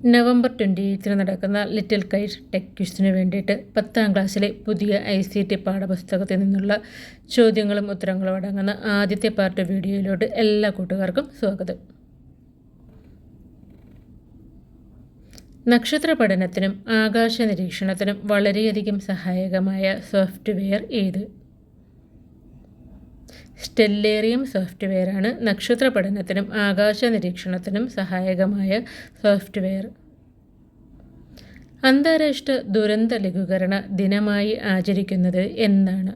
November twenty എയ്ത്തിന് നടക്കുന്ന little KITE tech ക്വിസിന് വേണ്ടിയിട്ട് പത്താം ക്ലാസ്സിലെ പുതിയ ഐ സി ടി പാഠപുസ്തകത്തിൽ നിന്നുള്ള ചോദ്യങ്ങളും ഉത്തരങ്ങളും അടങ്ങുന്ന ആദ്യത്തെ പാർട്ട് വീഡിയോയിലോട്ട് എല്ലാ കൂട്ടുകാർക്കും സ്വാഗതം. നക്ഷത്ര പഠനത്തിനും ആകാശ നിരീക്ഷണത്തിനും വളരെയധികം സഹായകമായ സോഫ്റ്റ്വെയർ ഏത്? സ്റ്റെല്ലേറിയം സോഫ്റ്റ്വെയറാണ് നക്ഷത്ര പഠനത്തിനും ആകാശ നിരീക്ഷണത്തിനും സഹായകമായ സോഫ്റ്റ്വെയർ. അന്താരാഷ്ട്ര ദുരന്ത ലഘൂകരണ ദിനമായി ആചരിക്കുന്നത് എന്നാണ്.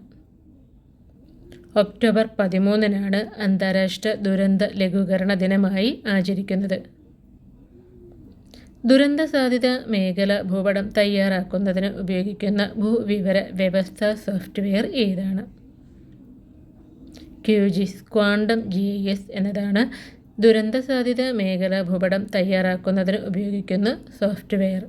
ഒക്ടോബർ പതിമൂന്നിനാണ് അന്താരാഷ്ട്ര ദുരന്ത ലഘൂകരണ ദിനമായി ആചരിക്കുന്നത്. ദുരന്ത സാധ്യത മേഖല ഭൂപടം തയ്യാറാക്കുന്നതിന് ഉപയോഗിക്കുന്ന ഭൂവിവര വ്യവസ്ഥ സോഫ്റ്റ്വെയർ ഏതാണ്? ക്യൂജിസ് ക്വാണ്ടം ജി എസ് എന്നതാണ് ദുരന്ത സാധ്യത മേഖല ഭൂപടം തയ്യാറാക്കുന്നതിന് ഉപയോഗിക്കുന്ന സോഫ്റ്റ്വെയർ.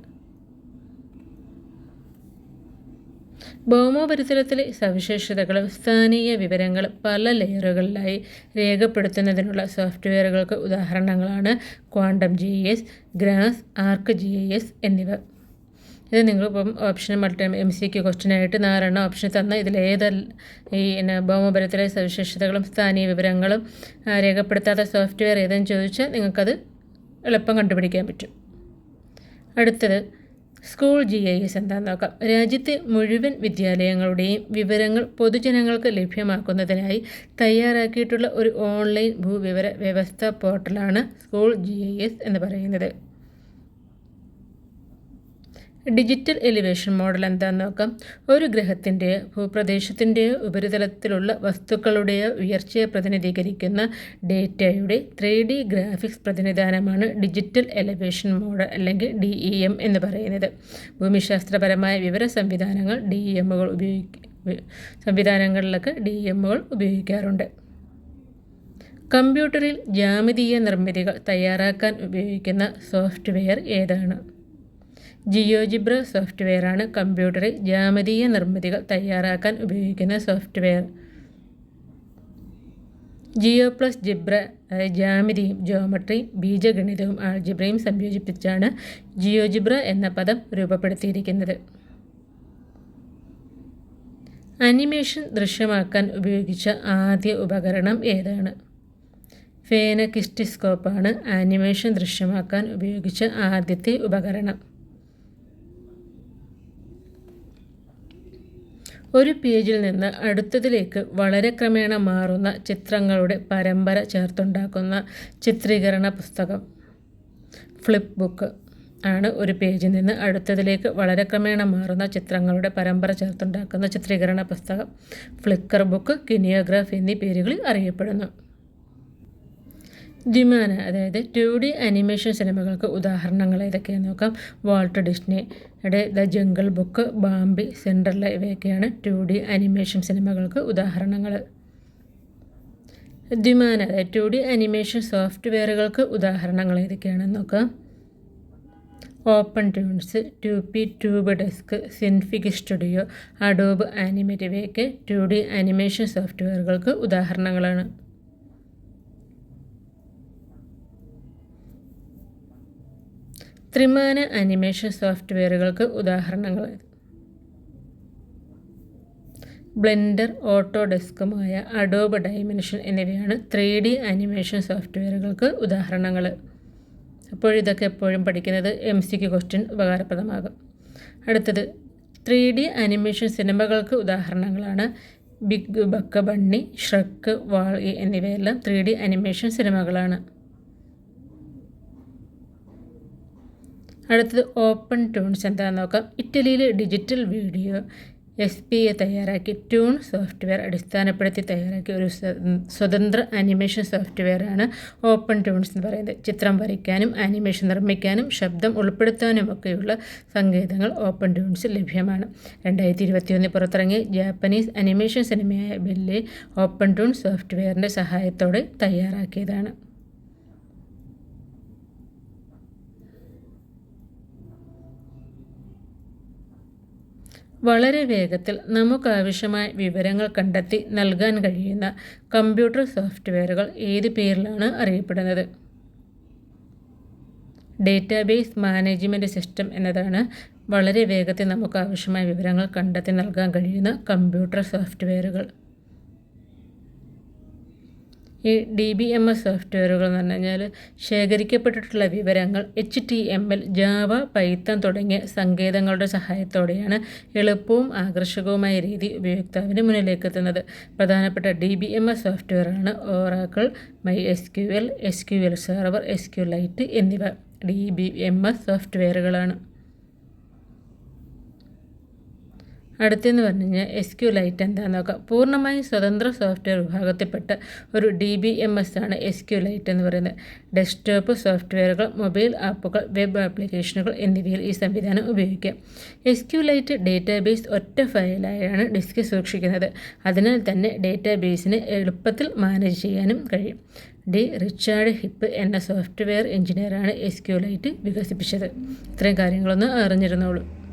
ഭൗമോപരിതലത്തിലെ സവിശേഷതകളും സ്ഥാനീയ വിവരങ്ങളും പല ലെയറുകളിലായി രേഖപ്പെടുത്തുന്നതിനുള്ള സോഫ്റ്റ്വെയറുകൾക്ക് ഉദാഹരണങ്ങളാണ് quantum G S grass arc G S എന്നിവ. ഇത് നിങ്ങളിപ്പം option multi M C Q ക്വസ്റ്റ്യനായിട്ട് നാലെണ്ണം ഓപ്ഷൻ തന്ന ഇതിലേത് ഈ പിന്നെ ഭൗമപരത്തിലെ സവിശേഷതകളും സ്ഥാനീയ വിവരങ്ങളും രേഖപ്പെടുത്താത്ത സോഫ്റ്റ്വെയർ ഏതെന്ന് ചോദിച്ചാൽ നിങ്ങൾക്കത് എളുപ്പം കണ്ടുപിടിക്കാൻ പറ്റും. അടുത്തത് സ്കൂൾ ജി ഐ എസ് എന്താണെന്ന് നോക്കാം. രാജ്യത്തെ മുഴുവൻ വിദ്യാലയങ്ങളുടെയും വിവരങ്ങൾ പൊതുജനങ്ങൾക്ക് ലഭ്യമാക്കുന്നതിനായി തയ്യാറാക്കിയിട്ടുള്ള ഒരു ഓൺലൈൻ ഭൂവിവര വ്യവസ്ഥ പോർട്ടലാണ് സ്കൂൾ ജി ഐ എസ് എന്ന് പറയുന്നത്. ഡിജിറ്റൽ എലിവേഷൻ മോഡൽ എന്താണെന്ന് നോക്കാം. ഒരു ഗ്രഹത്തിന്റെയോ ഭൂപ്രദേശത്തിന്റെയോ ഉപരിതലത്തിലുള്ള വസ്തുക്കളുടെ ഉയർച്ചയെ പ്രതിനിധീകരിക്കുന്ന ഡേറ്റയുടെ ത്രീ ഡി ഗ്രാഫിക്സ് പ്രതിനിധാനമാണ് ഡിജിറ്റൽ എലിവേഷൻ മോഡൽ അല്ലെങ്കിൽ ഡി ഇ എം എന്ന് പറയുന്നത്. ഭൂമിശാസ്ത്രപരമായ വിവര സംവിധാനങ്ങൾ ഡി ഇ എമ്മുകൾ ഉപയോഗിക്ക സംവിധാനങ്ങളിലൊക്കെ ഡി ഇ എമ്മുകൾ ഉപയോഗിക്കാറുണ്ട്. കമ്പ്യൂട്ടറിൽ ജാമിതീയ നിർമ്മിതികൾ തയ്യാറാക്കാൻ ഉപയോഗിക്കുന്ന സോഫ്റ്റ്വെയർ ഏതാണ്? ജിയോജിബ്ര സോഫ്റ്റ്വെയറാണ് കമ്പ്യൂട്ടറിൽ ജ്യാമിതീയ നിർമ്മിതികൾ തയ്യാറാക്കാൻ ഉപയോഗിക്കുന്ന സോഫ്റ്റ്വെയർ. ജിയോ പ്ലസ് ജിബ്ര ജാമിതിയും ജോമട്രിയും ബീജഗണിതവും ആൾജിബ്രയും സംയോജിപ്പിച്ചാണ് ജിയോജിബ്ര എന്ന പദം രൂപപ്പെടുത്തിയിരിക്കുന്നത്. അനിമേഷൻ ദൃശ്യമാക്കാൻ ഉപയോഗിച്ച ആദ്യ ഉപകരണം ഏതാണ്? ഫേനകിസ്റ്റിസ്കോപ്പാണ് ആനിമേഷൻ ദൃശ്യമാക്കാൻ ഉപയോഗിച്ച ആദ്യത്തെ ഉപകരണം. ഒരു പേജിൽ നിന്ന് അടുത്തതിലേക്ക് വളരെ ക്രമേണ മാറുന്ന ചിത്രങ്ങളുടെ പരമ്പര ചേർത്തുണ്ടാക്കുന്ന ചിത്രീകരണ പുസ്തകം ഫ്ലിപ്പ് ബുക്ക് ആണ് ഒരു പേജിൽ നിന്ന് അടുത്തതിലേക്ക് വളരെ ക്രമേണ മാറുന്ന ചിത്രങ്ങളുടെ പരമ്പര ചേർത്തുണ്ടാക്കുന്ന ചിത്രീകരണ പുസ്തകം ഫ്ലിക്കർ ബുക്ക് കിനിയോഗ്രാഫ് എന്നീ പേരുകളിൽ അറിയപ്പെടുന്നു. ദ്വിമാന അതായത് ടു ഡി അനിമേഷൻ സിനിമകൾക്ക് ഉദാഹരണങ്ങൾ ഏതൊക്കെയാണെന്ന് നോക്കാം. Walt ഡിസ്നിയുടെ the jungle book Bambi central ഇവയൊക്കെയാണ് ടു ഡി അനിമേഷൻ സിനിമകൾക്ക് ഉദാഹരണങ്ങൾ. ദ്വിമാന അതായത് ടു ഡി അനിമേഷൻ സോഫ്റ്റ്വെയറുകൾക്ക് ഉദാഹരണങ്ങൾ ഏതൊക്കെയാണെന്ന് നോക്കാം. Open tunes Tupi tube desk Synfig studio Adobe animate ഇവയൊക്കെ ടു ഡി അനിമേഷൻ സോഫ്റ്റ്വെയറുകൾക്ക് ഉദാഹരണങ്ങളാണ്. ത്രിമാന അനിമേഷൻ സോഫ്റ്റ്വെയറുകൾക്ക് ഉദാഹരണങ്ങൾ ബ്ലെൻഡർ ഓട്ടോഡെസ്കുമായ അഡോബ് ഡൈമെൻഷൻ എന്നിവയാണ് ത്രീ ഡി അനിമേഷൻ സോഫ്റ്റ്വെയറുകൾക്ക് ഉദാഹരണങ്ങൾ അപ്പോൾ ഇതൊക്കെ എപ്പോഴും പഠിക്കുന്നത് എം സിക്ക് ക്വസ്റ്റ്യൻ ഉപകാരപ്രദമാകും. അടുത്തത് ത്രീ ഡി അനിമേഷൻ സിനിമകൾക്ക് ഉദാഹരണങ്ങളാണ് ബിഗ് ബക്ക ബണ്ണി ഷ്രക്ക് വാൾ എന്നിവയെല്ലാം ത്രീ ഡി അനിമേഷൻ സിനിമകളാണ്. അടുത്തത് ഓപ്പൺ ട്യൂൺസ് എന്താണെന്ന് നോക്കാം. ഇറ്റലിയിലെ digital video S P A തയ്യാറാക്കി. ട്യൂൺ സോഫ്റ്റ്വെയർ അടിസ്ഥാനപ്പെടുത്തി തയ്യാറാക്കിയ ഒരു സ്വതന്ത്ര ആനിമേഷൻ സോഫ്റ്റ്വെയറാണ് ഓപ്പൺ ട്യൂൺസ് എന്ന് പറയുന്നത്. ചിത്രം വരയ്ക്കാനും ആനിമേഷൻ നിർമ്മിക്കാനും ശബ്ദം ഉൾപ്പെടുത്താനും ഒക്കെയുള്ള സങ്കേതങ്ങൾ ഓപ്പൺ ട്യൂൺസ് ലഭ്യമാണ്. രണ്ടായിരത്തി ഇരുപത്തിയൊന്നിൽ പുറത്തിറങ്ങിയ ജാപ്പനീസ് അനിമേഷൻ സിനിമയായ ബെല്ലെ ഓപ്പൺ ട്യൂൺ സോഫ്റ്റ്വെയറിന്റെ സഹായത്തോടെ തയ്യാറാക്കിയതാണ്. വളരെ വേഗത്തിൽ നമുക്കാവശ്യമായ വിവരങ്ങൾ കണ്ടെത്തി നൽകാൻ കഴിയുന്ന കമ്പ്യൂട്ടർ സോഫ്റ്റ്വെയറുകൾ ഏത് പേരിലാണ് അറിയപ്പെടുന്നത്? ഡേറ്റാബേസ് മാനേജ്മെന്റ് സിസ്റ്റം എന്നതാണ് വളരെ വേഗത്തിൽ നമുക്കാവശ്യമായ വിവരങ്ങൾ കണ്ടെത്തി നൽകാൻ കഴിയുന്ന കമ്പ്യൂട്ടർ സോഫ്റ്റ്വെയറുകൾ. ഈ ഡി ബി എം എസ് സോഫ്റ്റ്വെയറുകൾ എന്ന് പറഞ്ഞു കഴിഞ്ഞാൽ ശേഖരിക്കപ്പെട്ടിട്ടുള്ള വിവരങ്ങൾ H T M L Java Python തുടങ്ങിയ സങ്കേതങ്ങളുടെ സഹായത്തോടെയാണ് എളുപ്പവും ആകർഷകവുമായ രീതി ഉപയോക്താവിന് മുന്നിലേക്ക് എത്തുന്നത് പ്രധാനപ്പെട്ട D B M S സോഫ്റ്റ്വെയറാണ് Oracle my S Q L S Q L server S Q lite എന്നിവ ഡി ബി എം എസ് സോഫ്റ്റ്വെയറുകളാണ് അടുത്തെന്ന് പറഞ്ഞു കഴിഞ്ഞാൽ എസ് ക്യു ലൈറ്റ് എന്താണെന്ന് നോക്കാം പൂർണമായും സ്വതന്ത്ര സോഫ്റ്റ്വെയർ വിഭാഗത്തിൽപ്പെട്ട ഒരു ഡി ബി എം എസ് ആണ് എസ് ക്യു ലൈറ്റ് എന്ന് പറയുന്നത്. ഡെസ്ക്ടോപ്പ് സോഫ്റ്റ്വെയറുകൾ മൊബൈൽ ആപ്പുകൾ വെബ് ആപ്ലിക്കേഷനുകൾ എന്നിവയിൽ ഈ സംവിധാനം ഉപയോഗിക്കാം. എസ് ക്യു ലൈറ്റ് ഡേറ്റാബേസ് ഒറ്റ ഫയലായാണ് ഡിസ്ക് സൂക്ഷിക്കുന്നത്. അതിനാൽ തന്നെ ഡേറ്റാബേസിന് എളുപ്പത്തിൽ മാനേജ് ചെയ്യാനും കഴിയും. ഡി റിച്ചാർഡ് ഹിപ്പ് എന്ന സോഫ്റ്റ്വെയർ എഞ്ചിനീയറാണ് എസ് ക്യു ലൈറ്റ് വികസിപ്പിച്ചത്. ഇത്രയും കാര്യങ്ങളൊന്ന് അറിഞ്ഞിരുന്നോളൂ.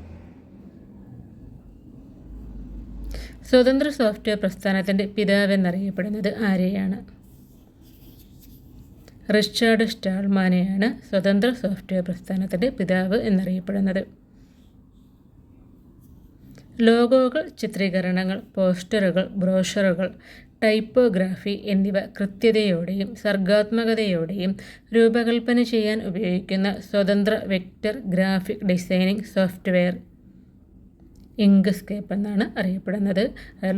സ്വതന്ത്ര സോഫ്റ്റ്വെയർ പ്രസ്ഥാനത്തിന്റെ പിതാവെന്നറിയപ്പെടുന്നത് ആരെയാണ്? റിച്ചാർഡ് സ്റ്റാൾമാനെയാണ് സ്വതന്ത്ര സോഫ്റ്റ്വെയർ പ്രസ്ഥാനത്തിന്റെ പിതാവ് എന്നറിയപ്പെടുന്നത്. ലോഗോകൾ ചിത്രീകരണങ്ങൾ പോസ്റ്ററുകൾ ബ്രോഷറുകൾ ടൈപ്പോഗ്രാഫി എന്നിവ കൃത്യതയോടെയും സർഗാത്മകതയോടെയും രൂപകൽപ്പന ചെയ്യാൻ ഉപയോഗിക്കുന്ന സ്വതന്ത്ര vector graphic designing software Inkscape എന്നാണ് അറിയപ്പെടുന്നത്.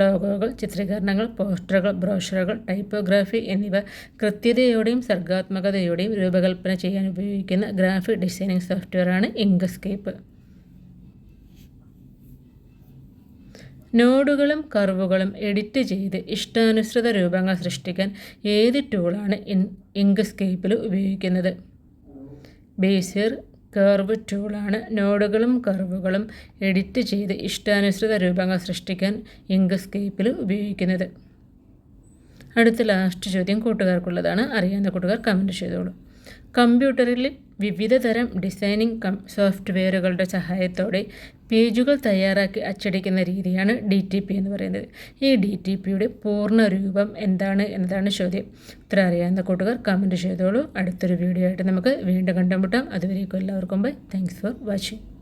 ലോഗോകൾ ചിത്രീകരണങ്ങൾ പോസ്റ്ററുകൾ ബ്രോഷറുകൾ ടൈപ്പോഗ്രാഫി എന്നിവ കൃത്യതയോടെയും സർഗാത്മകതയോടെയും രൂപകൽപ്പന ചെയ്യാൻ ഉപയോഗിക്കുന്ന ഗ്രാഫിക് ഡിസൈനിങ് സോഫ്റ്റ്വെയറാണ് ഇങ്ക്സ്കേപ്പ്. നോഡുകളും കർവുകളും എഡിറ്റ് ചെയ്ത് ഇഷ്ടാനുസൃത രൂപങ്ങൾ സൃഷ്ടിക്കാൻ ഏത് ടൂളാണ് ഇൻ ഇങ്ക്സ്കേപ്പിൽ ഉപയോഗിക്കുന്നത്? ബേസിയർ കർവ് ടൂളാണ് നോഡുകളും കർവുകളും എഡിറ്റ് ചെയ്ത് ഇഷ്ടാനുസൃത രൂപങ്ങൾ സൃഷ്ടിക്കാൻ ഇങ്ക്സ്കേപ്പിൽ ഉപയോഗിക്കുന്നത്. അടുത്ത ലാസ്റ്റ് ചോദ്യം കൂട്ടുകാർക്കുള്ളതാണ്. അറിയാവുന്ന കൂട്ടുകാർ കമന്റ് ചെയ്തോളൂ. കമ്പ്യൂട്ടറിൽ വിവിധ തരം ഡിസൈനിങ് കം സോഫ്റ്റ്വെയറുകളുടെ സഹായത്തോടെ പേജുകൾ തയ്യാറാക്കി അച്ചടിക്കുന്ന രീതിയാണ് ഡി ടി പി എന്ന് പറയുന്നത്. ഈ ഡി ടി പിയുടെ പൂർണ രൂപം എന്താണ് എന്നതാണ് ചോദ്യം. ഉത്തരം അറിയാവുന്ന കൂട്ടുകാർ കമന്റ് ചെയ്തോളൂ. അടുത്തൊരു വീഡിയോ ആയിട്ട് നമുക്ക് വീണ്ടും കണ്ടുമുട്ടാം. അതുവരേക്കും എല്ലാവർക്കും ബൈ താങ്ക്സ് ഫോർ വാച്ചിങ്